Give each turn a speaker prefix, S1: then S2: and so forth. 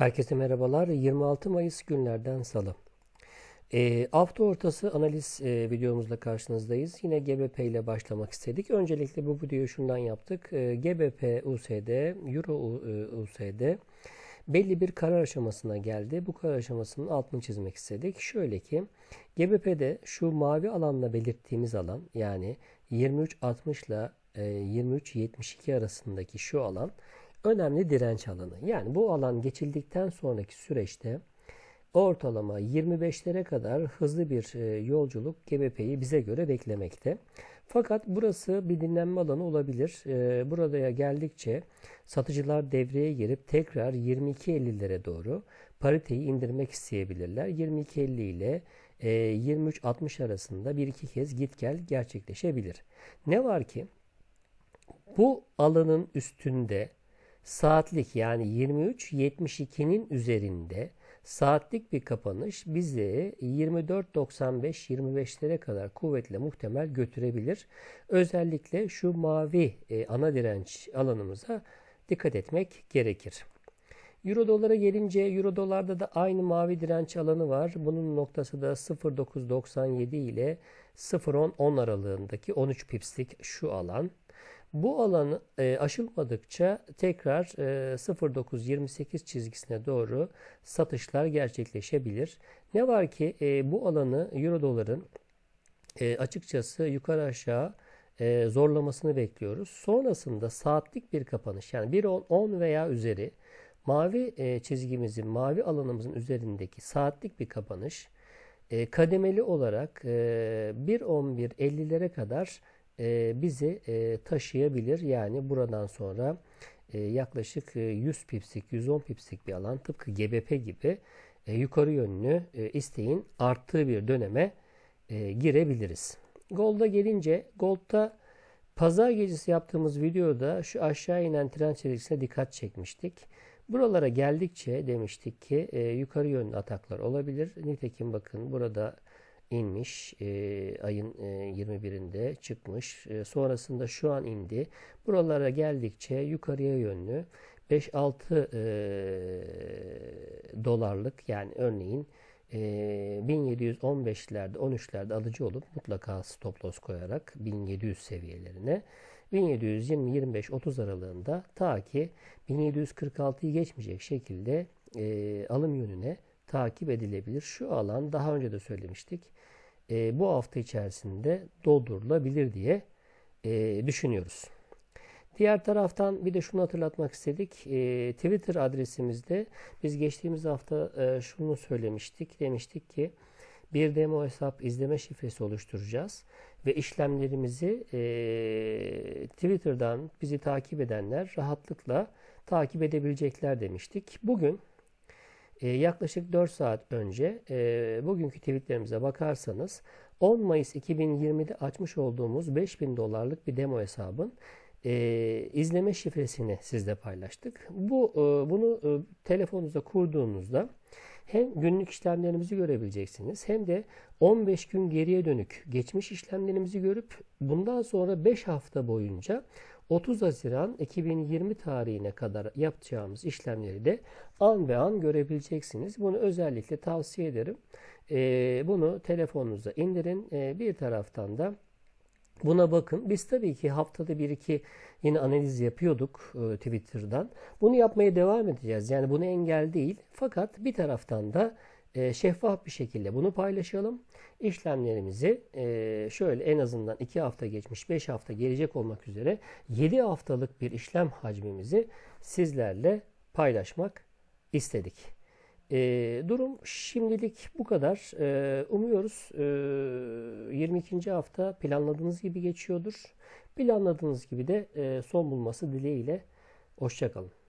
S1: Herkese merhabalar. 26 Mayıs günlerden salı. E, hafta ortası analiz e, videomuzla karşınızdayız. Yine GBP ile başlamak istedik. Öncelikle bu videoyu şundan yaptık. E, GBP USD, Euro e, USD belli bir karar aşamasına geldi. Bu karar aşamasının altını çizmek istedik. Şöyle ki GBP'de şu mavi alanla belirttiğimiz alan yani 23.60 ile e, 23.72 arasındaki şu alan önemli direnç alanı. Yani bu alan geçildikten sonraki süreçte ortalama 25'lere kadar hızlı bir e, yolculuk GBP'yi bize göre beklemekte. Fakat burası bir dinlenme alanı olabilir. E, Buraya geldikçe satıcılar devreye girip tekrar 22.50'lere doğru pariteyi indirmek isteyebilirler. 22.50 ile 23.60 e, arasında bir iki kez git gel gerçekleşebilir. Ne var ki bu alanın üstünde saatlik yani 23.72'nin üzerinde saatlik bir kapanış bizi 24.95-25'lere kadar kuvvetle muhtemel götürebilir. Özellikle şu mavi e, ana direnç alanımıza dikkat etmek gerekir. Euro dolara gelince Euro dolarda da aynı mavi direnç alanı var. Bunun noktası da 0.997 ile 0.10 aralığındaki 13 pipslik şu alan. Bu alan e, aşılmadıkça tekrar e, 0.9-28 çizgisine doğru satışlar gerçekleşebilir. Ne var ki e, bu alanı Euro doların e, açıkçası yukarı aşağı e, zorlamasını bekliyoruz. Sonrasında saatlik bir kapanış yani 1.10 veya üzeri mavi e, çizgimizin, mavi alanımızın üzerindeki saatlik bir kapanış e, kademeli olarak e, 1.11.50'lere kadar e, bizi e, taşıyabilir. Yani buradan sonra e, yaklaşık 100 pipsik, 110 pipsik bir alan tıpkı GBP gibi yukarı yönlü isteğin arttığı bir döneme girebiliriz. Gold'a gelince Gold'da pazar gecesi yaptığımız videoda şu aşağı inen trend çizgisine dikkat çekmiştik. Buralara geldikçe demiştik ki yukarı yönlü ataklar olabilir. Nitekim bakın burada inmiş. E, ayın e, 21'inde çıkmış. E, sonrasında şu an indi. Buralara geldikçe yukarıya yönlü 5-6 e, dolarlık yani örneğin e, 1715'lerde 13'lerde alıcı olup mutlaka stop loss koyarak 1700 seviyelerine 1720-25-30 aralığında ta ki 1746'yı geçmeyecek şekilde e, alım yönüne takip edilebilir. Şu alan daha önce de söylemiştik. E, bu hafta içerisinde doldurulabilir diye e, düşünüyoruz. Diğer taraftan bir de şunu hatırlatmak istedik. E, Twitter adresimizde biz geçtiğimiz hafta e, şunu söylemiştik. Demiştik ki bir demo hesap izleme şifresi oluşturacağız ve işlemlerimizi e, Twitter'dan bizi takip edenler rahatlıkla takip edebilecekler demiştik. Bugün e, yaklaşık 4 saat önce e, bugünkü tweetlerimize bakarsanız 10 Mayıs 2020'de açmış olduğumuz 5000 dolarlık bir demo hesabın e, izleme şifresini sizle paylaştık. Bu e, bunu e, telefonunuza kurduğunuzda hem günlük işlemlerimizi görebileceksiniz hem de 15 gün geriye dönük geçmiş işlemlerimizi görüp bundan sonra 5 hafta boyunca 30 Haziran 2020 tarihine kadar yapacağımız işlemleri de an ve an görebileceksiniz. Bunu özellikle tavsiye ederim. Ee, bunu telefonunuza indirin. Ee, bir taraftan da Buna bakın. Biz tabii ki haftada bir iki yine analiz yapıyorduk e, Twitter'dan. Bunu yapmaya devam edeceğiz. Yani bunu engel değil. Fakat bir taraftan da e, şeffaf bir şekilde bunu paylaşalım. İşlemlerimizi e, şöyle en azından 2 hafta geçmiş 5 hafta gelecek olmak üzere 7 haftalık bir işlem hacmimizi sizlerle paylaşmak istedik. E, durum şimdilik bu kadar. E, umuyoruz e, 22. hafta planladığınız gibi geçiyordur. Planladığınız gibi de e, son bulması dileğiyle. Hoşçakalın.